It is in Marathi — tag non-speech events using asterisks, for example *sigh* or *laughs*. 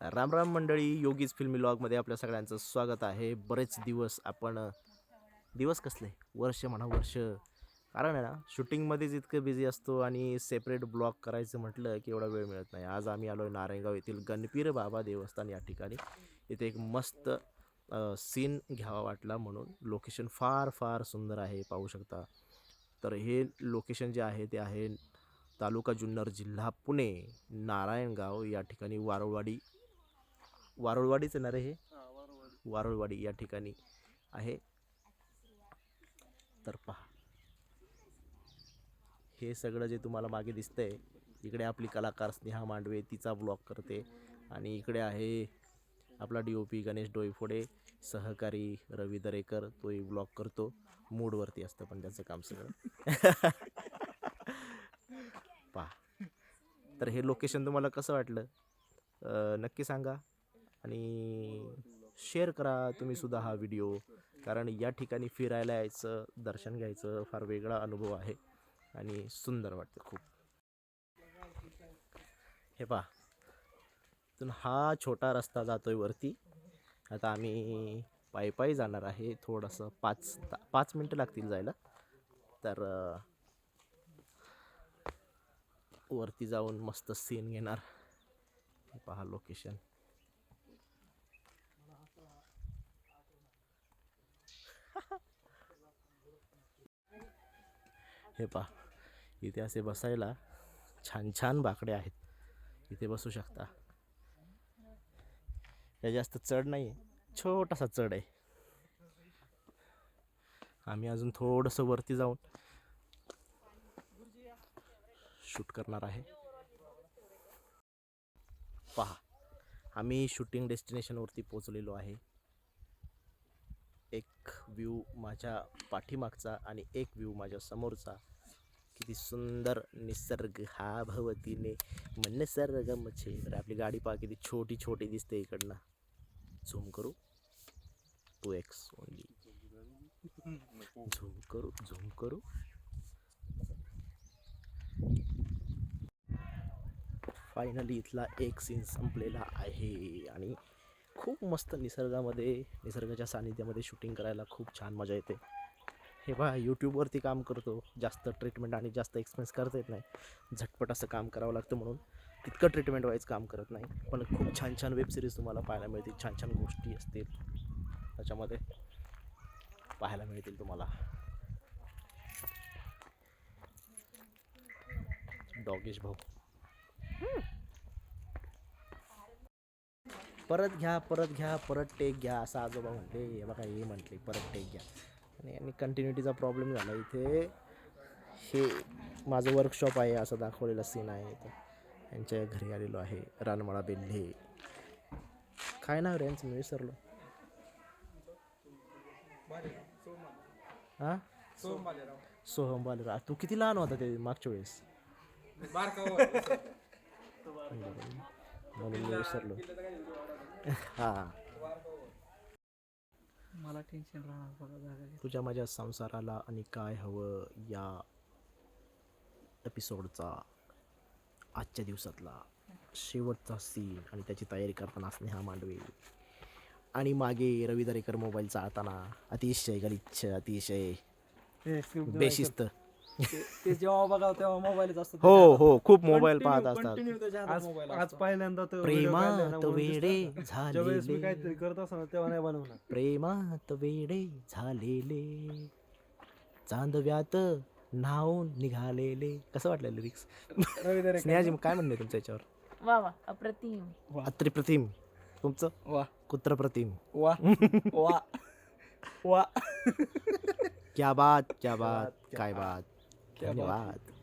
राम राम मंडळी योगीज फिल्मी लॉगमध्ये आपल्या सगळ्यांचं स्वागत आहे. बरेच दिवस आपण दिवस कसले? वर्ष म्हणा वर्ष. कारण आहे ना शूटिंगमध्येच इतकं बिझी असतो आणि सेपरेट ब्लॉग करायचं म्हटलं की एवढा वेळ मिळत नाही. आज आम्ही आलो आहे नारायणगाव येथील गणपीर बाबा देवस्थान या ठिकाणी. इथे एक मस्त सीन घ्यावा वाटला म्हणून. लोकेशन फार फार सुंदर आहे पाहू शकता. तर हे लोकेशन जे आहे ते आहे तालुका जुन्नर जिल्हा पुणे नारायणगाव या ठिकाणी वारवाडी वारुळवाडीच आहे ना रे हे वारुळवाडी. या ठिकाणी आहे. तर पहा. हे सगळं जे तुम्हाला मागे दिसतंय इकडे आपली कलाकार स्नेहा मांडवे तिचा ब्लॉग करते. आणि इकडे आहे आपला D O P Ganesh Doiphode सहकारी रवी दरेकर तोही ब्लॉग करतो. मूडवरती असतं पण त्याचं काम सगळं. *laughs* पहा. तर हे लोकेशन तुम्हाला कसं वाटलं? नक्की सांगा. आणि शेअर करा तुम्ही सुद्धा हा व्हिडिओ कारण या ठिकाणी फिरायला यायचं दर्शन घ्यायचं फार वेगळा अनुभव आहे आणि सुंदर वाटतं खूप. हे पहा. इथून हा छोटा रस्ता जातो आहे वरती. आता आम्ही पायी पायी जाणार आहे. थोडंसं पाच ता- पाच मिनटं लागतील जायला. तर वरती जाऊन मस्त सीन घेणार. हे पहा लोकेशन हे पहा इथे असे बसायला छान छान बाकडे आहेत. इथे बसू शकता. या जास्त चढ नाही आहे छोटासा चढ आहे. आम्ही अजून थोडंसं वरती जाऊन शूट करणार आहे. पहा आम्ही शूटिंग डेस्टिनेशनवरती पोचलेलो आहे. एक व्ह्यू माझ्या पाठीमागचा आणि एक व्ह्यू माझ्या समोरचा. किती सुंदर निसर्ग हा भवतीने. मन सर्ग मच्छे तर आपली गाडी पहा किती छोटी छोटी दिसते इकडनं. झूम करू. टू एक्स ओनली झूम करू झूम करू. फायनली इथला एक सीन संपलेला आहे. आणि खूप मस्त निसर्गामध्ये निसर्गाच्या सानिध्यामध्ये शूटिंग करायला खूप छान मजा येते. हे बा यूट्यूबवरती काम करतो. जास्त ट्रीटमेंट आणि जास्त एक्सपेन्स करता येत नाही. झटपट असं काम करावं लागतं म्हणून तितकं ट्रीटमेंट वाईज काम करत नाही. पण खूप छान छान वेबसिरीज तुम्हाला पाहायला मिळतील. छान छान गोष्टी असतील. त्याच्यामध्ये पाहायला मिळतील तुम्हाला. डॉगेश भाऊ. परत घ्या परत घ्या परत टेक घ्या असं आजोबा म्हणते हे बघा हे म्हटले परत टेक घ्या. आणि आणि कंटिन्युटीचा प्रॉब्लेम झाला. इथे हे माझं वर्कशॉप आहे असं दाखवलेला सीन आहे इथं. यांच्या घरी आलेलो आहे रानमळा बेल्हे. काय नाव रे यांचं? मी विसरलो. हां? सोहम बालेराव. तू किती लहान होता ते मागच्या वेळेस? म्हणून मी विसरलो. *laughs* हां. मला टेन्शन राहणार बघा जागा तुझ्या माझ्या संसाराला आणि काय हवं या एपिसोडचा आजच्या दिवसातला शेवटचा सीन आणि त्याची तयारी करताना स्नेहा मांडवे. आणि मागे रवी दरेकर मोबाईल चालताना अतिशय गलिच्छ अतिशय बेशिस्त. ते जेव्हा बघा तेव्हा मोबाईलच असतो हो हो खूप मोबाईल पाहत असतात. आज आज पहिल्यांदा तो video प्रेमात म्हणून वेडे. ज्यावेळेस मी झालेले. काहीतरी करत असताना तेव्हा नाही बनवणार. प्रेमात वेडे झालेले. चांदव्यात न्हावून निघालेले. कसं वाटलं लिरिक्स रवी स्नेहाजी काय म्हणणे तुमच्या याच्यावर? वा वा. अप्रतिम. अत्रिप्रतिम तुमचं? वा. कुत्रप्रतिम वा. वा. वा. क्या बात क्या बात. काय बात. Qué, Qué